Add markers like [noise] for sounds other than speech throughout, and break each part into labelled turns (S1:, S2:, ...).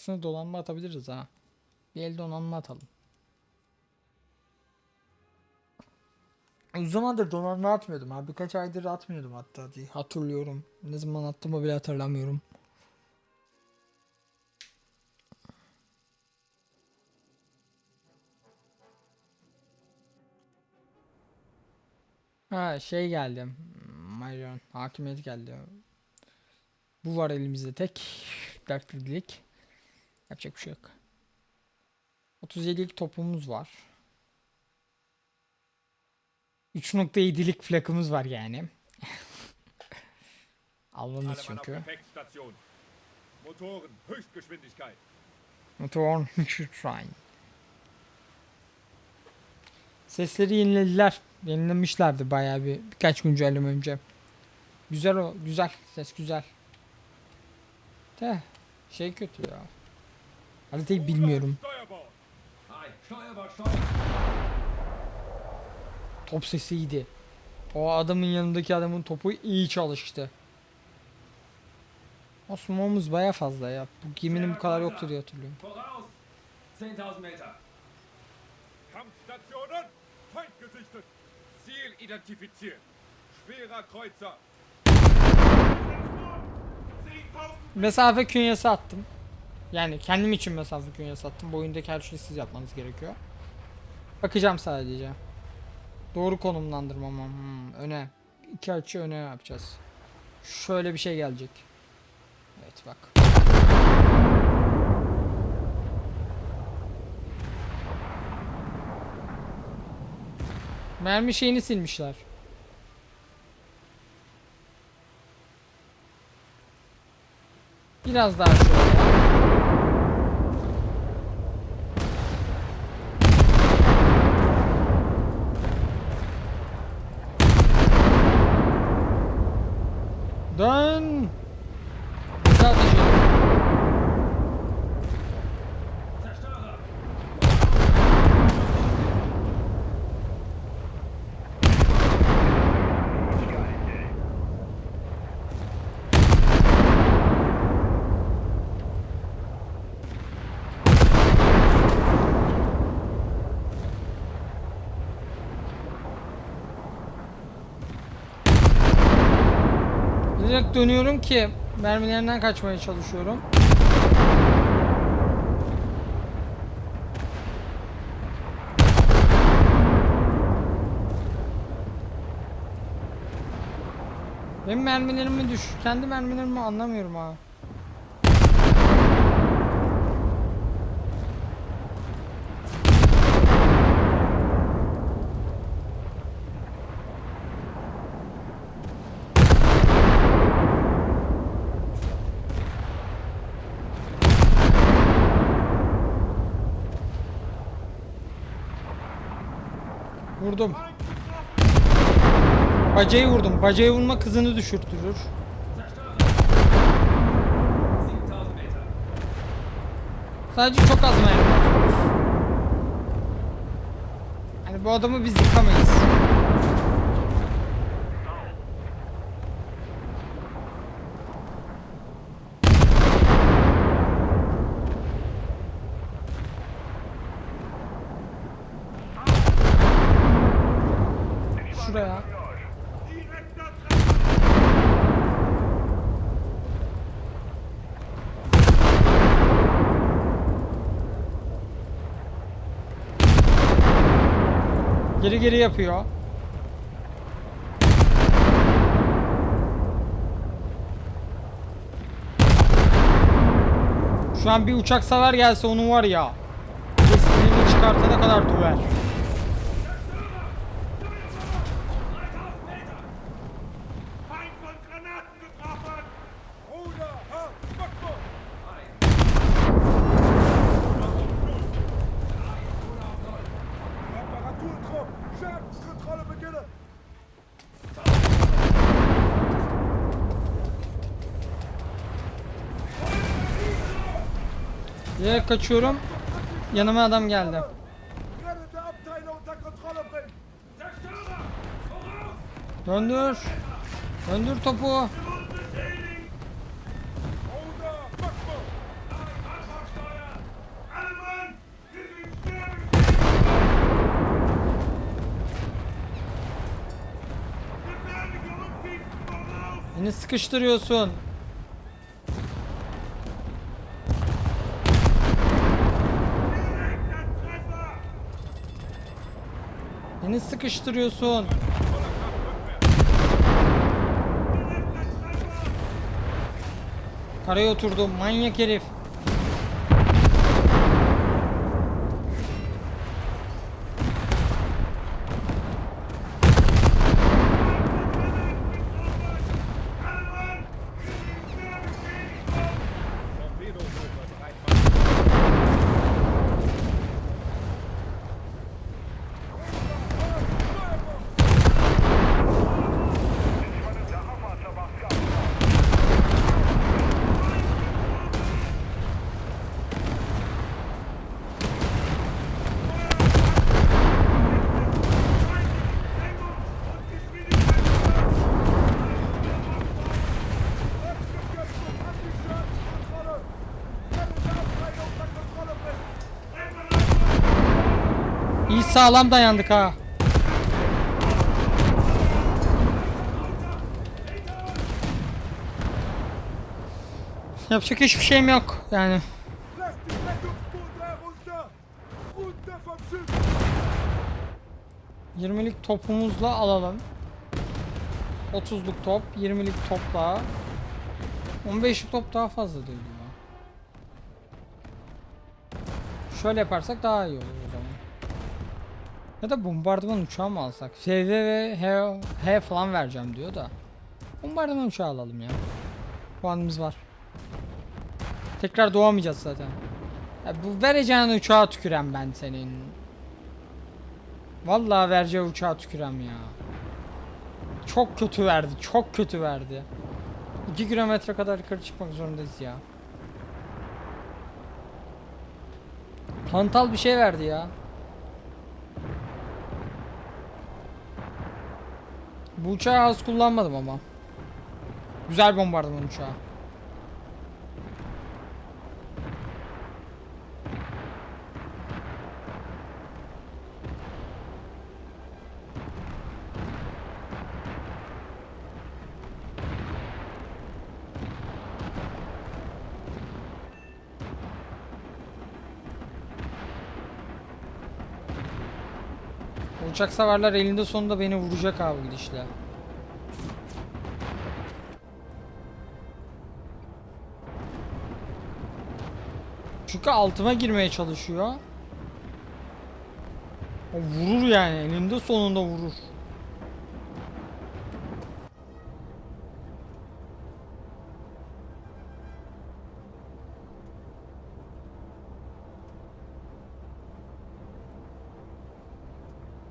S1: Aslında dolanma atabiliriz ha. Bir el donanma atalım. Uzun zamandır donanma atmıyordum abi. Birkaç aydır atmıyordum hatta diye hatırlıyorum. Ne zaman attığımı bile hatırlamıyorum. Ha şey geldi. Marion hakimiyet geldi. Bu var elimizde tek. [laughs] Dertlilik. Yapacak bir şey yok. 37'lik topumuz var. 3.7'lik flakımız var yani. [laughs]
S2: Auf
S1: çünkü.
S2: Motoren, Höchstgeschwindigkeit.
S1: Motor Train. Sesleri yenilediler. Yenilemişlerdi bayağı bir birkaç güncelleme önce. Güzel o, güzel. Ses güzel. De şey kötü ya. Haritayı bilmiyorum. Top sesi iyiydi. O adamın yanındaki adamın topu iyi çalıştı. Osman'ımız baya fazla ya. Bu geminin bu kadar yoktur diye hatırlıyorum.
S3: Voraus! 10.000 Meter.
S2: Kampfstationen. Feind gesichtet. Ziel identifiziert. Schwerer Kreuzer.
S1: Mesafe künyesi attım. Yani kendim için mesafe künyesi attım. Bu oyundaki her şeyi siz yapmanız gerekiyor. Bakacağım sadece. Doğru konumlandırmam. Hmm, öne. İki açı öne yapacağız. Şöyle bir şey gelecek. Evet bak. Mermi şeyini silmişler. Biraz daha şöyle. Dön. Dönüyorum ki mermilerinden kaçmaya çalışıyorum. Benim mermilerim mi düş? Kendi mermilerimi anlamıyorum ha. Vurdum. Bacayı vurdum. Bacayı vurma kızını düşürtürür.
S3: Zerstörer! 7.000 Meter.
S1: Sadece çok az mermi atıyoruz. Hani bu adamı biz yıkamayız. Geri geri yapıyor. Şu an bir uçak savar gelse onun var ya. Kesinliğini çıkartana kadar döver. Nereye kaçıyorum? Yanıma adam geldi. Döndür. Döndür topu. Beni sıkıştırıyorsun. Beni sıkıştırıyorsun. Karaya oturdum manyak herif. Sağlam dayandık ha. Yapacak hiçbir şeyim yok yani. 20'lik topumuzla alalım. 30'luk top, 20'lik topla. 15'lik top daha fazla değil ya. Şöyle yaparsak daha iyi olur o. Ya da bombardıman uçağı mı alsak? SV ve H, H falan vereceğim diyor da. Bombardıman uçağı alalım ya. Puanımız var. Tekrar doğamayacağız zaten. Ya bu vereceğin uçağa tüküren ben senin. Vallahi vereceği uçağa tükürem ya. Çok kötü verdi, çok kötü verdi. 2 kilometre kadar yukarı çıkmak zorundayız ya. Hantal bir şey verdi ya. Bu uçağı az kullanmadım ama. Güzel bombardıman uçağı. Uçak savarlar elinde sonunda beni vuracak abi gidişle. Çünkü altıma girmeye çalışıyor. O vurur yani elinde sonunda vurur.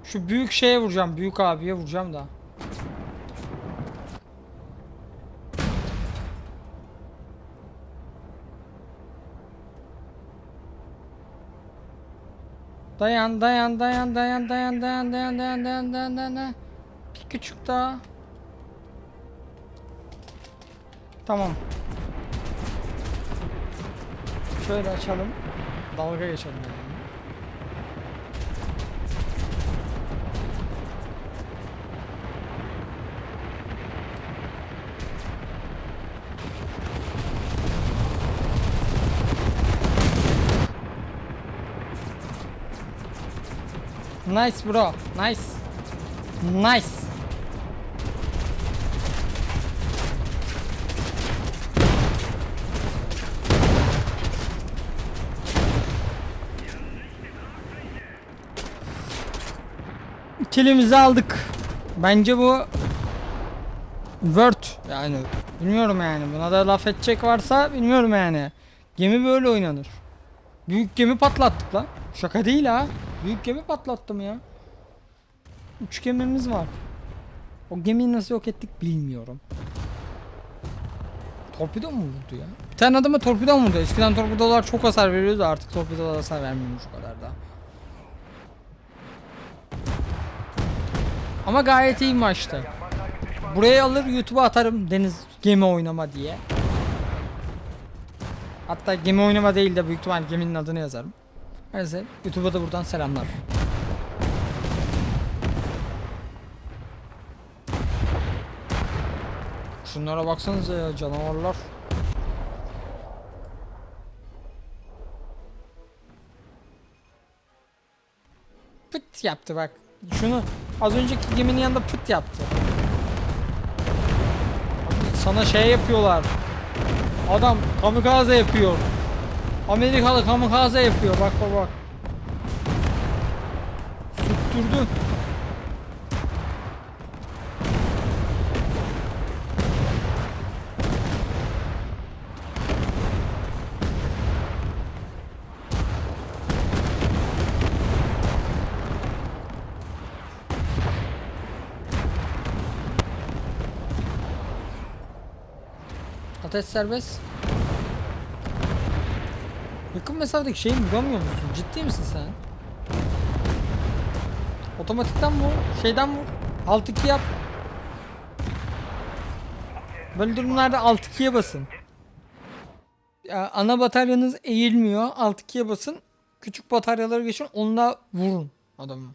S1: Şu büyük şeye vuracağım. Büyük abiye vuracağım da. Dayan dayan dayan dayan dayan dayan dayan dayan dayan dayan dayan dayan. Bir küçük daha. Tamam. Şöyle açalım. Dalga geçelim. yani. Nice bro. Nice. Nice. Kilimizi aldık. Bence bu Word yani bilmiyorum yani buna da laf edecek varsa bilmiyorum yani. Gemi böyle oynanır. Büyük gemi patlattık lan. Şaka değil ha. Büyük gemi patlattım ya. Üç gemimiz var. O gemiyi nasıl yok ettik bilmiyorum. Torpido mu vurdu ya? Bir tane adama torpido mu vurdu? Eskiden torpidolar çok hasar veriyordu artık torpidolar hasar vermiyormuş o kadar da. Ama gayet iyi maçtı. Buraya alır YouTube'a atarım deniz gemi oynama diye. Hatta gemi oynama değil de büyük ihtimal geminin adını yazarım. Neyse YouTube'a da buradan selamlar. Şunlara baksanıza ya canavarlar. Pıt yaptı bak. Şunu az önceki geminin yanında pıt yaptı. Sana şey yapıyorlar. Adam kamikaze yapıyor. Amerikalı kamikaze yapıyor. Bak bak bak. Sürttürdü. Ateş serbest. Yakın mesafedeki şeyi vuramıyor musun? Ciddi misin sen? Otomatikten vur. Şeyden vur. Alt 2 yap. Böyle durumlarda alt 2'ye basın. Ya, ana bataryanız eğilmiyor. Alt 2'ye basın. Küçük bataryaları geçin. Onunla vurun adamı.